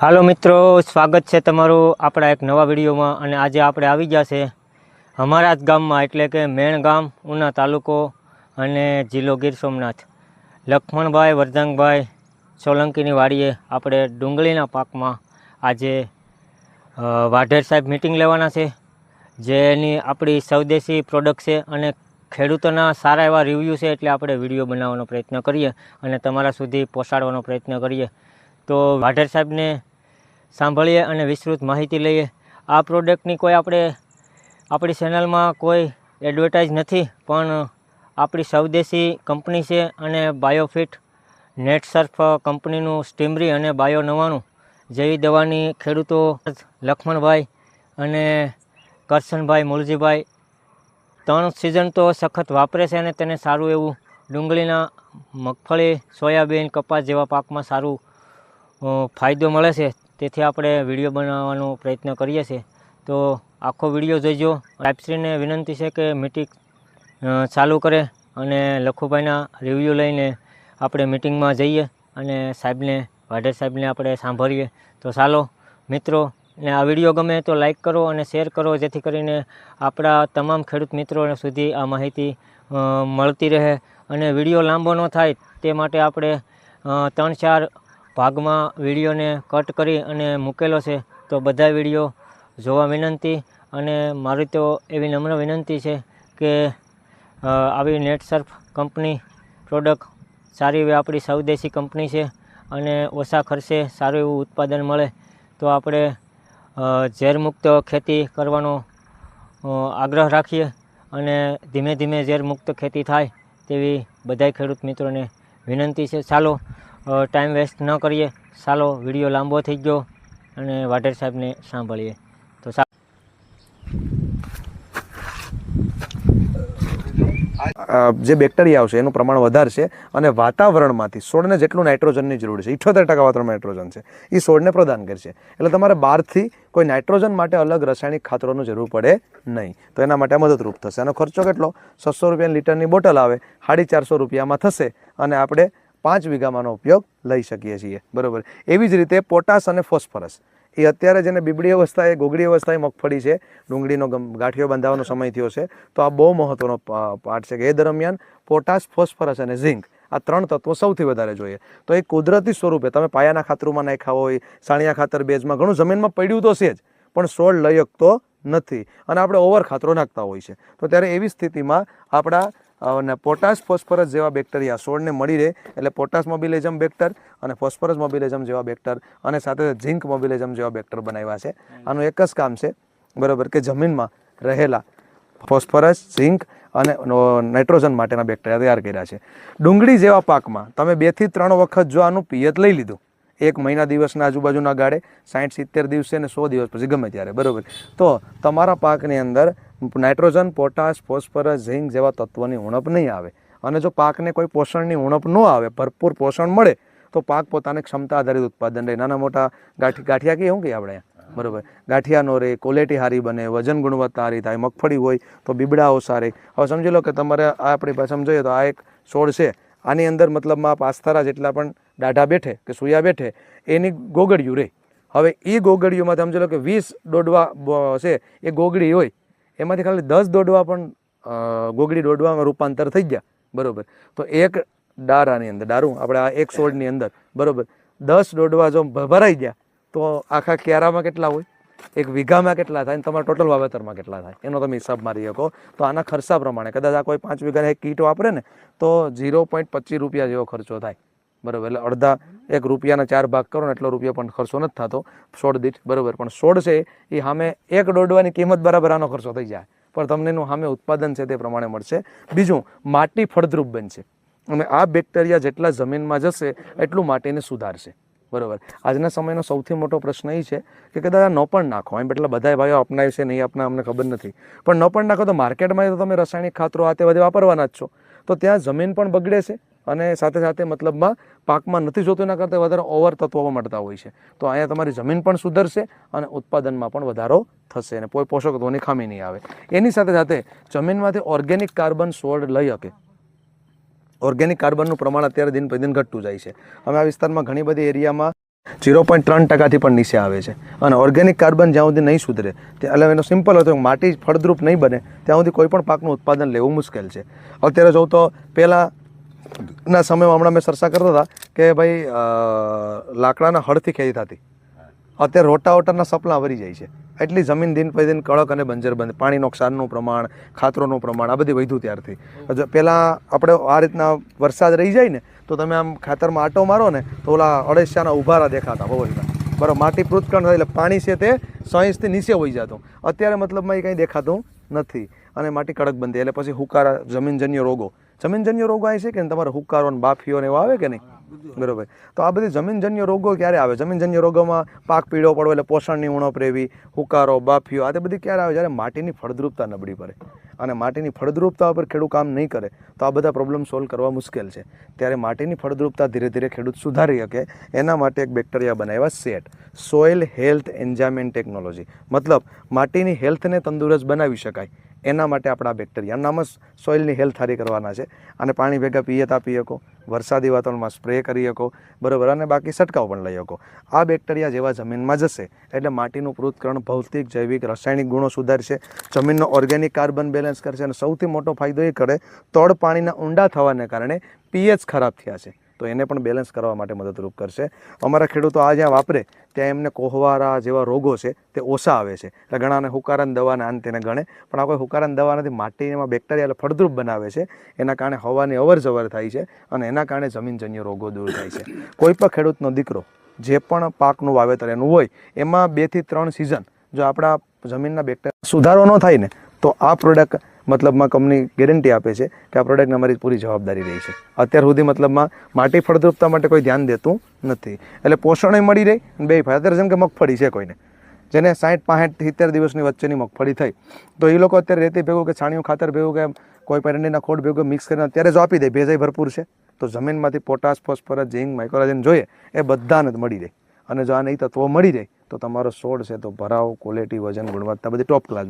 હાલો મિત્રો, સ્વાગત છે તમારું આપણા એક નવા વિડીયોમાં અને આજે આપણે આવી ગયા છે અમારા જ ગામમાં, એટલે કે મેણ ગામ, ઉના તાલુકો અને જિલ્લો ગીર સોમનાથ. લક્ષ્મણભાઈ વરદાંગભાઈ સોલંકીની વાડીએ આપણે ડુંગળીના પાકમાં આજે વાઢેર સાહેબ મિટિંગ લેવાના છે. જેની આપણી સ્વદેશી પ્રોડક્ટ છે અને ખેડૂતોના સારા એવા રિવ્યૂ છે એટલે આપણે વીડિયો બનાવવાનો પ્રયત્ન કરીએ અને તમારા સુધી પહોંચાડવાનો પ્રયત્ન કરીએ. તો વાઢેર સાહેબને સાંભળીએ અને વિસ્તૃત માહિતી લઈએ. આ પ્રોડક્ટની કોઈ આપણે, આપણી ચેનલમાં કોઈ એડવર્ટાઇઝ નથી, પણ આપણી સ્વદેશી કંપની છે અને બાયોફિટ નેટ સર્ફ કંપનીનું સ્ટીમરી અને બાયો નવાણું. જેવી દવાની ખેડૂતો લક્ષ્મણભાઈ અને કરશનભાઈ મુલજીભાઈ. ત્રણ સિઝન તો સખત વાપરે છે અને તેને સારું એવું ડુંગળીના મગફળી, સોયાબીન, કપાસ જેવા પાકમાં સારું ફાયદો મળે છે. તેથી આપણે વીડિયો બનાવવાનો પ્રયત્ન કરીએ છીએ. તો આખો વીડિયો જોઈજો. સાહેબશ્રીને વિનંતી છે કે મિટિંગ ચાલુ કરે અને લખુભાઈના રિવ્યૂ લઈને આપણે મિટિંગમાં જઈએ અને સાહેબને, વાઢેર સાહેબને આપણે સાંભળીએ. તો ચાલો, મિત્રો, ને આ વીડિયો ગમે તો લાઈક કરો અને શેર કરો, જેથી કરીને આપણા તમામ ખેડૂત મિત્રો સુધી આ માહિતી મળતી રહે. અને વીડિયો લાંબો ન થાય, તે માટે આપણે ત્રણ ચાર ભાગમાં વિડીયોને કટ કરી અને મૂકેલો છે, તો બધા વીડિયો જોવા વિનંતી અને મારી તો એવી નમ્ર વિનંતી છે કે આવી નેટસર્ફ કંપની પ્રોડક્ટ સારી એવી આપણી સ્વદેશી કંપની છે અને ઓછા ખર્ચે સારું એવું ઉત્પાદન મળે, તો આપણે ઝેરમુક્ત ખેતી કરવાનો આગ્રહ રાખીએ અને ધીમે ધીમે ઝેરમુક્ત ખેતી થાય તેવી બધાય ખેડૂત મિત્રોને વિનંતી છે. ચાલો ટાઈમ વેસ્ટ ન કરીએ. ચાલો, વીડિયો લાંબો થઈ ગયો અને વાઢેર સાહેબને સાંભળીએ. તો જે બેક્ટેરિયા આવશે, એનું પ્રમાણ વધારશે અને વાતાવરણમાંથી છોડને જેટલું નાઇટ્રોજનની જરૂર છે ઇઠ્યોતેર ટકા વાતાવરણમાં નાઇટ્રોજન છે, એ છોડને પ્રદાન કરશે. એટલે તમારે બહારથી કોઈ નાઇટ્રોજન માટે અલગ રાસાયણિક ખાતરોની જરૂર પડે નહીં. તો એના માટે મદદરૂપ થશે. આનો ખર્ચો કેટલો? છસો રૂપિયા લીટરની બોટલ આવે, સાડી ચારસો રૂપિયામાં થશે અને આપણે પાંચ વીઘામાંનો ઉપયોગ લઈ શકીએ છીએ. બરાબર. એવી જ રીતે પોટાશ અને ફોસ્ફરસ. એ અત્યારે જેને બીબડી અવસ્થાએ, ગોગડી અવસ્થાએ મગફળી છે, ડુંગળીનો ગાંઠિયો બાંધવાનો સમય થયો છે, તો આ બહુ મહત્ત્વનો પા- પાર્ટ છે કે એ દરમિયાન પોટાશ, ફોસ્ફરસ અને ઝિંક આ ત્રણ તત્વો સૌથી વધારે જોઈએ. તો એ કુદરતી સ્વરૂપે તમે પાયાના ખાતરોમાં નાખ્યા હોય, સાણિયા ખાતર બેઝમાં, ઘણું જમીનમાં પડ્યું તો છે જ, પણ સોળ લયક તો નથી. અને આપણે ઓવર ખાતરો નાખતા હોય છે. તો ત્યારે એવી સ્થિતિમાં આપણા અને પોટાશ ફોસ્ફરસ જેવા બેક્ટેરિયા છોડને મળી રહે એટલે પોટાશ મોબિલેજમ બેક્ટર અને ફોસ્ફરસ મોબિલેજમ જેવા બેક્ટર અને સાથે ઝિંક મોબિલિઝમ જેવા બેક્ટર બનાવ્યા છે. આનું એક જ કામ છે, બરાબર, કે જમીનમાં રહેલા ફોસ્ફરસ, ઝિંક અને નાઇટ્રોજન માટેના બેક્ટેરિયા તૈયાર કર્યા છે. ડુંગળી જેવા પાકમાં તમે બેથી ત્રણ વખત જો આનું પિયત લઈ લીધું, એક મહિના દિવસના આજુબાજુના ગાળે સાઠ સિત્તેર દિવસે અને સો દિવસ પછી ગમે ત્યારે, બરાબર. તો તમારા પાકની અંદર નાઇટ્રોજન પોટાશ ફોસ્ફરસ ઝિંક જેવા તત્વોની ઉણપ નહીં આવે. અને જો પાકને કોઈ પોષણની ઉણપ ન આવે ભરપૂર પોષણ મળે તો પાક પોતાની ક્ષમતા આધારિત ઉત્પાદન રહે. નાના મોટા ગાંઠી ગાંઠિયા કે શું કહીએ આપણે? બરોબર. ગાંઠિયા નો રહે ક્વોલિટી સારી બને વજન ગુણવત્તા સારી થાય મગફળી હોય તો બીબડાઓ સારી. હવે સમજી લો કે તમારે આ આપણી પાસે સમજાઈએ તો આ એક છોડ છે. આની અંદર મતલબમાં પાસ્તારા જેટલા પણ દાઢા બેઠે કે સુયા બેઠે એની ગોગડિયું રહે હવે એ ગોગડીઓમાં સમજી લો કે વીસ દોડવા છે એ ગોગડી હોય એમાંથી ખાલી દસ દોડવા પણ ગોગડી દોડવામાં રૂપાંતર થઈ ગયા. બરાબર. તો એક ડારાની અંદર ડારું આપણે આ એક સોળની અંદર, બરોબર. દસ દોડવા જો ભરાઈ ગયા, તો આખા ક્યારામાં કેટલા હોય? એક વીઘામાં કેટલા થાય? તમારા ટોટલ વાવેતરમાં કેટલા થાય? એનો તમે હિસાબ મારી શકો. તો આના ખર્ચા પ્રમાણે, કદાચ આ કોઈ પાંચ વીઘા એક કીટ વાપરે ને, તો ઝીરો પોઈન્ટ પચીસ રૂપિયા જેવો ખર્ચો થાય. બરોબર, એટલે અડધા એક રૂપિયાના ચાર ભાગ કરો ને એટલો રૂપિયા પણ ખર્ચો નથી થતો. સોળ દીઠ, બરોબર, પણ સોળ છે એ સામે એક દોડવાની કિંમત બરાબર આનો ખર્ચો થઈ જાય. પણ તમને એનું સામે ઉત્પાદન છે તે પ્રમાણે મળશે. બીજું, માટી ફળદ્રુપ બનશે. અને આ બેક્ટેરિયા જેટલા જમીનમાં જશે, એટલું માટીને સુધારશે. બરાબર. આજના સમયનો સૌથી મોટો પ્રશ્ન એ છે કે કદાચ ન પણ નાખો. એમ એટલા બધા ભાઈઓ અપનાવે છે, નહીં આપના અમને ખબર નથી. પણ ન પણ નાખો તો માર્કેટમાં તો તમે રાસાયણિક ખાતરો આ તે બધે વાપરવાના જ છો. તો ત્યાં જમીન પણ બગડે છે. અને સાથે સાથે મતલબમાં પાકમાં નથી જોતું એના કરતાં વધારે ઓવર તત્વો મળતા હોય છે. તો અહીંયા તમારી જમીન પણ સુધરશે અને ઉત્પાદનમાં પણ વધારો થશે અને કોઈ પોષક તત્વોની ખામી નહીં આવે. એની સાથે સાથે જમીનમાંથી ઓર્ગેનિક કાર્બન સોળ લઈ શકે. ઓર્ગેનિક કાર્બનનું પ્રમાણ અત્યારે દિન પ્રતિદિન ઘટતું જાય છે. અમે આ વિસ્તારમાં ઘણી બધી એરિયામાં ઝીરો પોઈન્ટ ત્રણ ટકાથી પણ નીચે આવે છે. અને ઓર્ગેનિક કાર્બન જ્યાં સુધી નહીં સુધરે એટલે એનો સિમ્પલ હતો માટી ફળદ્રુપ નહીં બને, ત્યાં સુધી કોઈ પણ પાકનું ઉત્પાદન લેવું મુશ્કેલ છે. અત્યારે જોઉં તો પહેલાં ના, સમયમાં હમણાં મેં ચર્ચા કરતા હતા કે ભાઈ લાકડાના હળથી ખેતી થતી. અત્યારે રોટાવટરના સપના વરી જાય છે. એટલી જમીન દિન પ્રતિદિન કડક અને બંજર બંધ પાણીનો ક્ષારનું પ્રમાણ, ખાતરોનું પ્રમાણ આ બધી વધ્યું ત્યારથી. પહેલાં આપણે આ રીતના વરસાદ રહી જાય ને, તો તમે આમ ખાતરમાં આટો મારો ને, તો ઓલા અળસિયાના ઉભારા દેખાતા બરોબર બરાબર, માટી પૃથ્કણ થાય એટલે પાણી છે તે સાયન્સથી નીચે હોઈ જતું. અત્યારે મતલબમાં એ કંઈ દેખાતું નથી. અને માટી કડક બંધી એટલે પછી હુકારા, જમીનજન્ય રોગો. જમીનજન્ય રોગો આવે છે કે તમારે હુકારો ને બાફીઓ ને એવો આવે કે નહીં? બરોબર. તો આ બધી જમીનજન્ય રોગો ક્યારે આવે? જમીનજન્ય રોગોમાં પાક પીળો પડવો એટલે પોષણની ઉણપ રહેવી, હુકારો, બાફીઓ, આ તે બધી ક્યારે આવે? જ્યારે માટીની ફળદ્રુપતા નબળી પડે. અને માટીની ફળદ્રુપતા ઉપર ખેડૂત કામ નહીં કરે, તો આ બધા પ્રોબ્લેમ સોલ્વ કરવા મુશ્કેલ છે. ત્યારે માટીની ફળદ્રુપતા ધીરે ધીરે ખેડૂત સુધારી શકે. એના માટે એક બેક્ટેરિયા બનાવ્યા set. Soil health enjoyment technology મતલબ, માટીની હેલ્થને તંદુરસ્ત બનાવી શકાય. એના માટે આપણા બેક્ટેરિયા નામ જ સોઇલની હેલ્થ સારી કરવાના છે. અને પાણી ભેગા પીએ તા પી શકો, વરસાદી વાતાવરણમાં સ્પ્રે કરી શકો, બરોબર, અને બાકી છંટકાવ પણ લઈ શકો. આ બેક્ટેરિયા જેવા જમીનમાં જશે, એટલે માટીનું પૃથ્કરણ ભૌતિક, જૈવિક, રાસાયણિક ગુણો સુધારશે, જમીનનો ઓર્ગેનિક કાર્બન બેલેન્સ કરશે, અને સૌથી મોટો ફાયદો એ કરે, તળ પાણીના ઊંડા થવાને કારણે પીએચ ખરાબ થયા છે. તો એને પણ બેલેન્સ કરવા માટે મદદરૂપ કરશે. અમારા ખેડૂતો આ જ્યાં વાપરે, ત્યાં એમને કોહવારા જેવા રોગો છે, તે ઓછા આવે છે. એટલે ઘણાને હુકારાન દવાના અંત તેને ગણે. પણ આ કોઈ હુકારાન દવા નથી, માટીમાં બેક્ટેરિયા ફળદ્રુપ બનાવે છે. એના કારણે હવાની અવરજવર થાય છે અને એના કારણે જમીનજન્ય રોગો દૂર થાય છે. કોઈ પણ ખેડૂતનો દીકરો, જે પણ પાકનું વાવેતર એનું હોય, એમાં બેથી ત્રણ સિઝન જો આપણા જમીનના બેક્ટેરિયા સુધારો ન થાય ને, તો આ પ્રોડક્ટ મતલબમાં કંપની ગેરંટી આપે છે કે આ પ્રોડક્ટને અમારી પૂરી જવાબદારી રહી છે. અત્યાર સુધી મતલબમાં માટી ફળદ્રુપતા માટે કોઈ ધ્યાન દેતું નથી. એટલે પોષણય મળી રહે અને બે ફાયદા. જેમ કે મગફળી છે કોઈને, જેને સાઠ પાંઠ સિત્તેર દિવસની વચ્ચેની મગફળી થઈ, તો એ લોકો અત્યારે રેતી ભેગું કે છાણિયું, ખાતર ભેગું કે કોઈ પેરંડીના ખોટ ભેગું મિક્સ કરીને અત્યારે જો આપી દે. ભેજાઈ ભરપૂર છે. તો જમીનમાંથી પોટાશ, ફોસ્ફરસ, ઝીંક માઇક્રોજન જોઈએ, એ બધાને જ મળી રહે. અને જો આ નહીં તત્વો મળી રહે, તો તમારો છોડ છે તો ભરાવ ક્વોલિટી વજન, ગુણવત્તા બધી ટોપ ક્લાસ